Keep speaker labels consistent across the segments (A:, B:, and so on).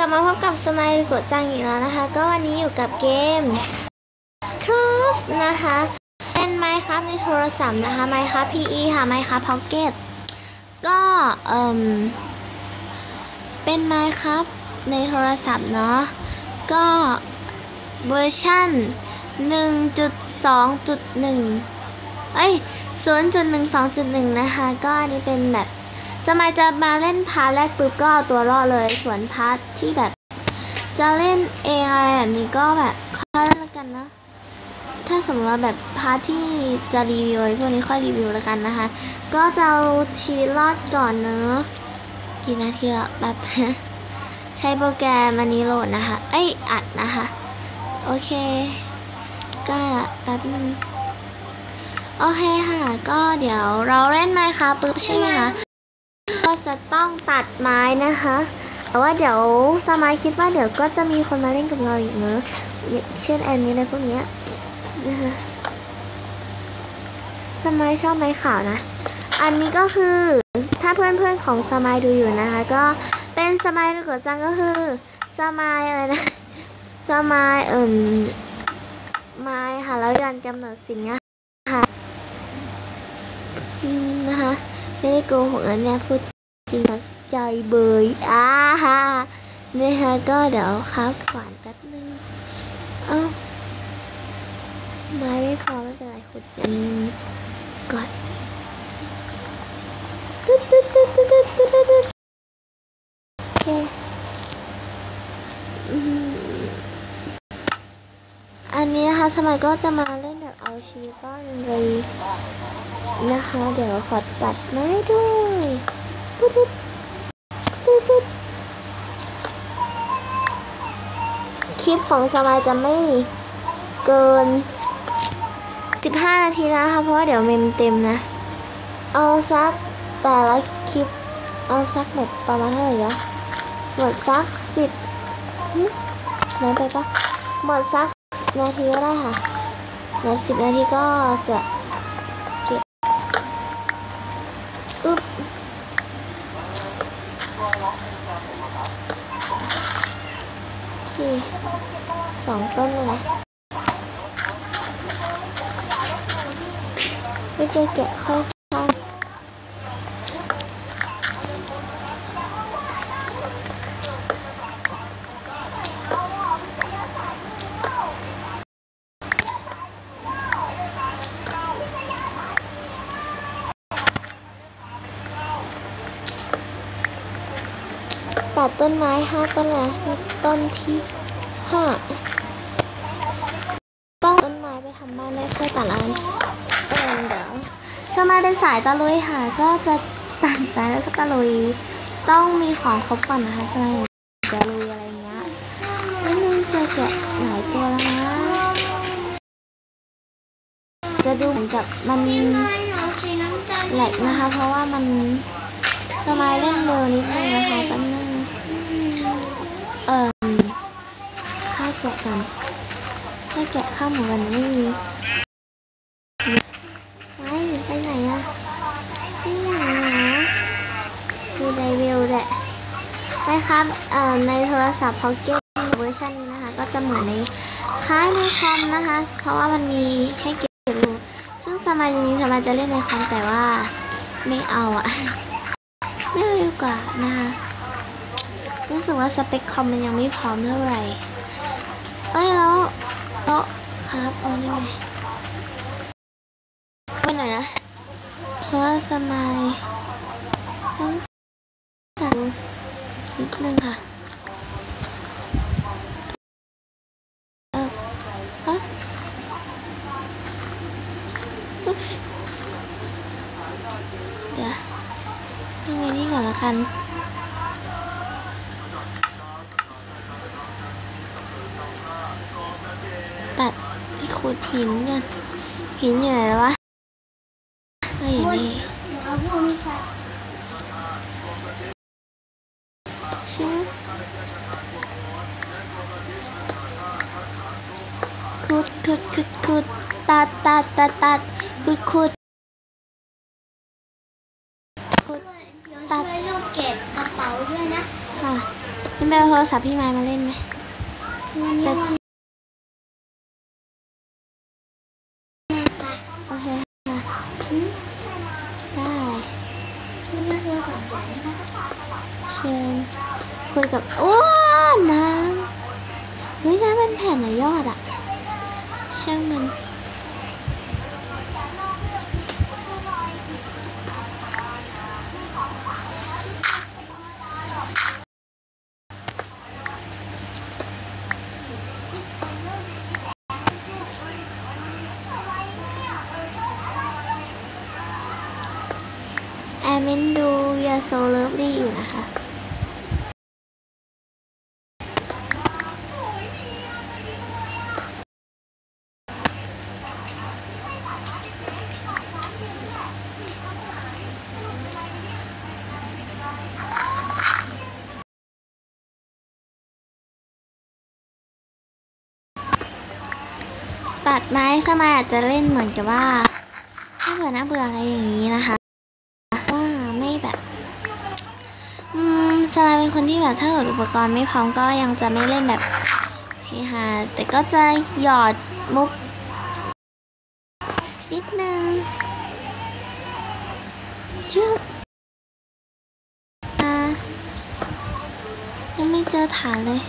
A: ลับมาพบกับสมัยกดจังอีกแล้วนะคะ ก็วันนี้อยู่กับเกมครับนะคะ เป็นไมค์ครับในโทรศัพท์นะคะไมค์ครับ PE ค่ะไมค์ครับ Pocket ก็เอ่มเป็นไมค์ครับในโทรศัพท์เนาะก็เวอร์ชั่น 1.2.1 เอ้ย0.12.1 นะคะ ก็อันนี้เป็นแบบ สมัยจะมาเล่นพาร์ทแรกปุ๊บก็เอาตัวรอดเลย ส่วนพาร์ทที่แบบ จะเล่นเองอะไรแบบนี้ก็แบบค่อยเล่นกันนะ ถ้าสมมติว่าแบบพาร์ทที่จะรีวิวอะไรพวกนี้ค่อยรีวิวแล้วกันนะคะ ก็จะเอาชีวิตรอดก่อนเนอะกี่นาทีละแบบใช้โปรแกรมอันนี้โหลดนะคะ เอ้ยอัดนะคะ โอเคก็แป๊บนึงโอเคค่ะ ก็เดี๋ยวเราเล่นไหมคะปุ๊บใช่ไหมคะ จะต้องตัดไม้นะคะแต่ว่าเดี๋ยวสมายคิดว่าเดี๋ยวก็จะมีคนมาเล่นกับเราอีกเนอะเช่นแอนนี่อะไรพวกเนี้ยนะคะสมายชอบไม้ขาวนะ อันนี้ก็คือถ้าเพื่อนๆของสมายดูอยู่นะคะ ก็เป็นสมายดูกจังก็คือสมายอะไรนะสมายเอิ่มไม้ค่ะแล้วยันกำเนิดสิ่งนะคะนะคะ ไม่ได้โกหกอันเนี้ยพูด จริงจากใจเบยอ่าฮะนะคะก็เดี๋ยวครับขวานแป๊บนึงเอ้าไม้ไม่พอไม่เป็นไรขุดกันก่อนตึ๊ดตึ๊ดตึ๊ดตึ๊ดตึ๊ดตึ๊ดตึ๊ดโอเคอันนี้นะคะสมัยก็จะมาเล่นแบบเอาชีวิตรอดเลยนะคะ เดี๋ยวขอตัดไม้ด้วย ตุ๊ดตุ๊ดตุ๊ดตุ๊ดคลิปของสมัยจะไม่เกิน 15 นาทีนะคะเพราะว่าเดี๋ยวเมมเต็มนะ เอาสักแต่ละคลิป เอาสักแบบประมาณเท่าไหร่วะหมดสักสิบน้อยไปปะหมดสักนาทีก็ได้ค่ะหมดสิบนาทีก็จะ ที่สองต้นเลยนะไม่จะแกะค่อยๆ ตัดต้นไม้ห้าต้นละนี่ต้นที่ห้าต้องต้นไม้ไปทำบ้านได้ค่อยตัดอันเออเดี๋ยวสมาเป็นสายตะลุยค่ะ ก็จะตัดไปแล้วก็ตะลุย ต้องมีของครบก่อนนะคะใช่ไหมจะลุยอะไรเงี้ยนิดนึงจะแกะหลายตัวแล้วนะจะดูเหมือนกับมันแหลกนะคะ เพราะว่ามันสมายเล่นเร็วนิดนึงนะคะแป๊บนึงเอ่อข้าวแกะกันข้าว แกะข้าวหมูกันไม่มีไปไปไหนอะไปไหนอะมีไดเวลแหละไปครับเอ่อในโทรศัพท์ Pocket เวอร์ชันนี้นะคะ ก็จะเหมือนในคล้ายในคอมนะคะ เพราะว่ามันมีให้เก็บรูซึ่งสมัยนี้สมัยจะเล่นในคอมแต่ว่าไม่เอาอะไม่เอาดีกว่านะคะรู้สึกว่าสเปคคอมมันยังไม่พร้อมเท่าไหร่เอ้ยแล้ว โต๊ะครับเอาได้ไงไปไหนนะเพราะว่าสมัยต้องกันนิดนึงค่ะเออฮะเดี๋ยวทำไงนี่ก่อนละกัน ตัดไอ้ขุ ดหินกันหินอยู่ไหนววะไม่อยู่นี่ชื่อขุดขุดขุดขุดตัดตัดตัดตัดขุดขุดขุด
B: ตัดลูกเก็บกระเป๋าด้วยนะ
A: ค่ะพี่แมวโทรศัพท์พี่ไม้มาเล่นไหมแต่โอเคค่ะได้
B: ไม่ น่คือสองอย่างนะคะ
A: เชิญคุยกับโอ้น้ำเฮ้ยน้ำมันแผ่นอะยอดอะช่างมัน มินดูยาโซเลิฟลี่อยู่นะคะ ตัดไม้สมัยอาจจะเล่นเหมือนกับว่าถ้าเบื่อน่าเบื่ออะไรอย่างนี้นะคะ มสมัยเป็นคนที่แบบถ้าเกิดอุปกรณ์ไม่พร้อมก็ยังจะไม่เล่นแบบเฮฮาแต่ก็จะหยอดมุก นิดนึงชื่ออ่ายังไม่เจอฐานเลย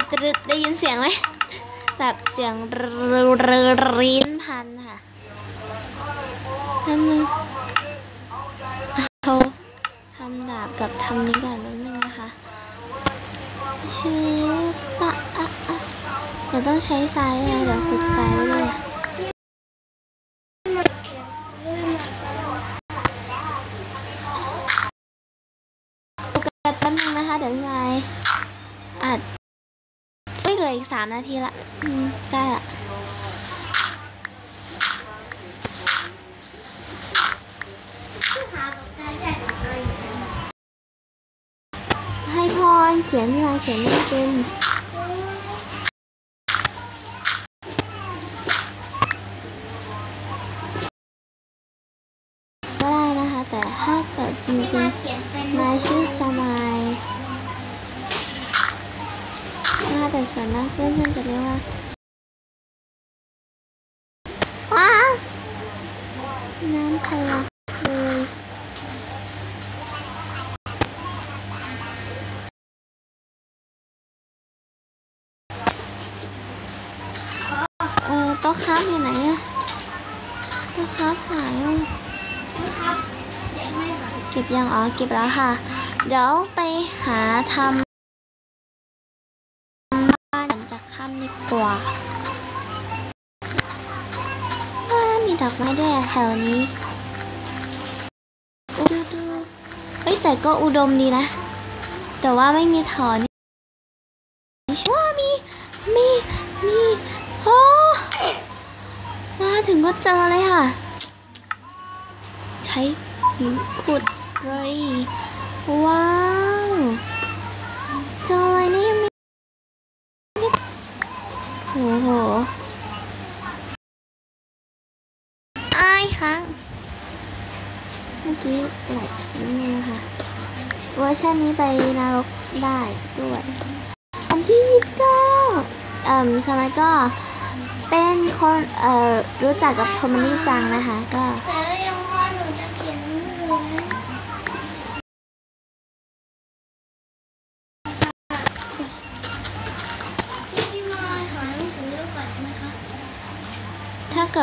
A: ดตรึดได้ยินเสียงไหมแบบเสียงรรีนพันค่ะนั่นนึงเอาทำดาบกับทำนี้ก่อนนิดนึงนะคะชื่อปะอะอะเดี๋ยวต้องใช้ทรายเลยเดี๋ยวขุดทรายเลยโอเคแป๊บนึงนะคะ เดี๋ยวพี่ไม้อัด ออีกสามนาทีละได้ละ
B: ผู้หาบอกได้แต่อะไรจัง
A: ให้พรเขียนพี่มาเขียนไม่เป็น แต่ส่วนมากเพื่อนๆจะเรียกว่าว้าน้ำทะลักเลยเออโต๊ะครับอยู่ไหนอะโต๊ะครับหายอะ
B: ครับเดี๋ยวไม่หา
A: เก็บยังอ๋อเก็บแล้วค่ะ เดี๋ยวไปหาทำานหลังจากค่ำดีกว่าว่ามีดอกไม้ด้วยแถวนี้อุดูดูเฮ้ยแต่ก็อุดมดีนะ แต่ว่าไม่มีถอนว่ามี มี มีโอ้มาถึงก็เจอเลยค่ะ ใช้หินขุดเลยว้าว เจออะไรนี่มี โอ้โหอายครั้งเมื่อกี้ไหลนี่นะคะเวอร์ชันนี้ไปนรกได้ด้วยอันที่ยี่สิบเก้าเอ่อสมัยก็เป็นคนเอ่อรู้จักกับโทมานี่จังนะคะ ก็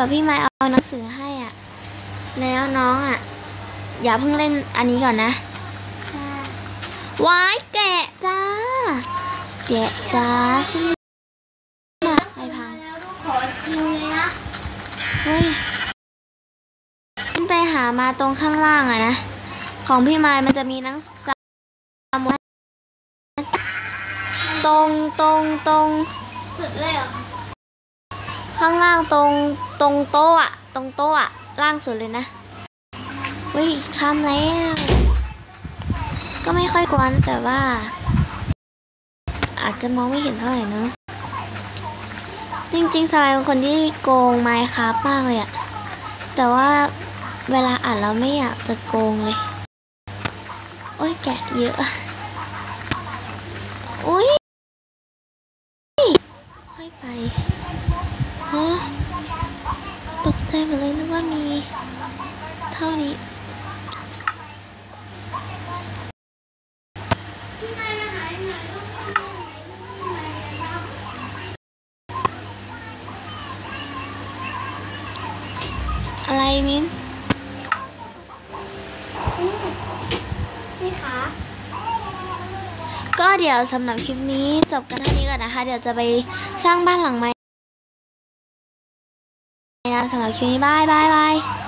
B: กิ
A: ดพี่ไม้เอาหนังสือให้อะ แล้วน้องอะ อย่าเพิ่งเล่นอันนี้ก่อนนะ
B: ค่ะ
A: ว้ายแกะจ้า แกะจ้าใช่ไหมไปพัง
B: แล้วก็ขอจริงเลยนะ
A: เฮ้ยขึ้นไปหามาตรงข้างล่างอะนะ ของพี่ไม้มันจะมีหนังสามวันตรงตรงตรง
B: สุดเลยเหรอ
A: ข้างล่างตรงตรงโต๊ะอะตรงโต๊ะอะล่างสุดเลยนะวิคำแล้ว ก็ไม่ค่อยกวนแต่ว่า อาจจะมองไม่เห็นเท่าไหร่เนะจริงๆสมัยเป็นคนที่โกงไมค์ครับมากเลยอะแต่ว่าเวลาอ่านเราไม่อยากจะโกงเลย โอ้ยแกะเยอะอุ้ยค่อยไป หมดเลยนึกว่ามีเท่านี้
B: พี่นายมาหาหน่อยลูกพี่นายเล่า
A: อะไรมิ้น
B: พี่คะ
A: ก็เดี๋ยวสำหรับคลิปนี้จบกันเท่านี้ก่อนนะคะ เดี๋ยวจะไปสร้างบ้านหลังใหม่ นะสำหรับ